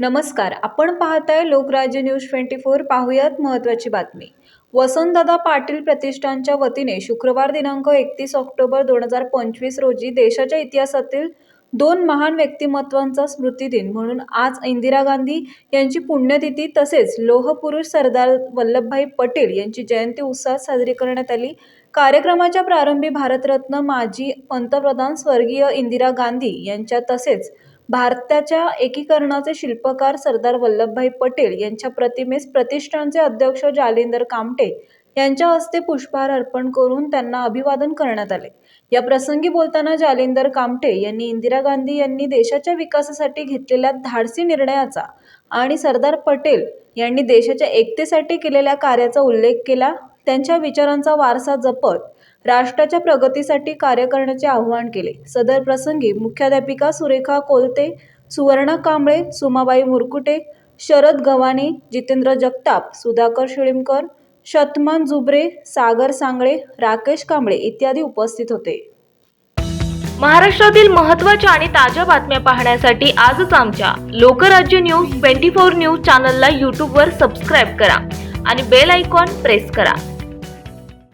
नमस्कार आपण पाहताय लोकराज्य न्यूज ट्वेंटी फोर पाहूयात महत्त्वाची बातमी. वसंतदादा पाटील प्रतिष्ठानच्या वतीने शुक्रवार दिनांक एकतीस ऑक्टोबर दोन हजार पंचवीस रोजी देशाच्या इतिहासातील दोन महान व्यक्तिमत्वांचा स्मृतिदिन म्हणून आज इंदिरा गांधी यांची पुण्यतिथी तसेच लोहपुरुष सरदार वल्लभभाई पटेल यांची जयंती उत्साहात साजरी करण्यात आली. कार्यक्रमाच्या प्रारंभी भारतरत्न माजी पंतप्रधान स्वर्गीय इंदिरा गांधी यांच्या तसेच भारताच्या एकीकरणाचे शिल्पकार सरदार वल्लभभाई पटेल यांच्या प्रतिमेस प्रतिष्ठानचे अध्यक्ष जालिंदर कामटे यांच्या हस्ते पुष्पहार अर्पण करून त्यांना अभिवादन करण्यात आले. या प्रसंगी बोलताना जालिंदर कामटे यांनी इंदिरा गांधी यांनी देशाच्या विकासासाठी घेतलेल्या धाडसी निर्णयाचा आणि सरदार पटेल यांनी देशाच्या एकतेसाठी केलेल्या कार्याचा उल्लेख केला. त्यांच्या विचारांचा वारसा जपत राष्ट्राच्या प्रगतीसाठी कार्य करण्याचे आवाहन केले. सदर प्रसंगी मुख्याध्यापिका सुरेखा कोलते सुवर्णा कांबळे सुमाबाई मुरकुटे शरद गव्हाणे जितेंद्र जगताप सुधाकर शिळीमकर शतमान जुबरे सागर सांगळे राकेश कांबळे इत्यादी उपस्थित होते. महाराष्ट्रातील महत्त्वाच्या आणि ताज्या बातम्या पाहण्यासाठी आजच आमच्या Lokrajya news twenty four news चॅनलला यूट्यूबवर सबस्क्राईब करा आणि बेल आयकॉन प्रेस करा.